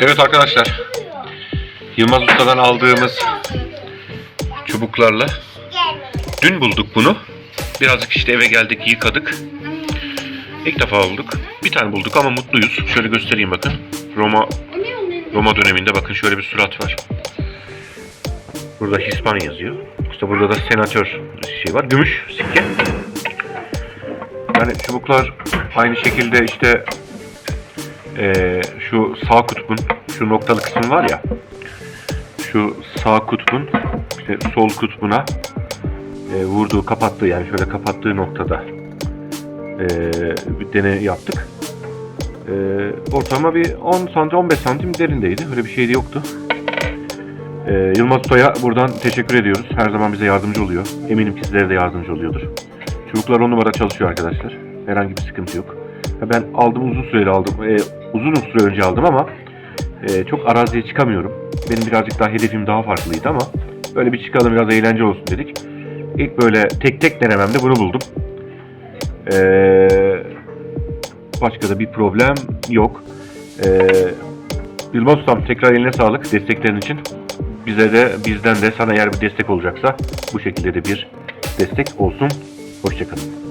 Evet arkadaşlar. Yılmaz Usta'dan aldığımız çubuklarla dün bulduk bunu. Birazcık işte eve geldik yıkadık. İlk defa bulduk. Bir tane bulduk ama mutluyuz. Şöyle göstereyim bakın. Roma Roma döneminde bakın şöyle bir surat var. Burada Hispan yazıyor. İşte burada da senatör şey var. Gümüş sikke. Yani çubuklar aynı şekilde işte eee, şu sağ kutbun şu noktalı kısmı var ya şu sağ kutbun işte sol kutbuna eee, vurduğu kapattığı yani şöyle kapattığı noktada eee, bir deney yaptık. Eee ortalama bir 10 santim 15 santim derindeydi. Öyle bir şey de yoktu. Eee, Yılmaz Usta'ya buradan teşekkür ediyoruz. Her zaman bize yardımcı oluyor. Eminim ki sizlere de yardımcı oluyordur. Çubuklar on numara çalışıyor arkadaşlar. Herhangi bir sıkıntı yok. Ben aldım uzun süreli aldım. Ee, uzun süre önce aldım ama e, çok araziye çıkamıyorum. Benim birazcık daha hedefim daha farklıydı ama böyle bir çıkalım biraz eğlence olsun dedik. İlk böyle tek tek denememde bunu buldum. Ee, başka da bir problem yok. Ee, Yılmaz Ustam tekrar eline sağlık desteklerin için. Bize de bizden de sana eğer bir destek olacaksa bu şekilde de bir destek olsun. Hoşçakalın.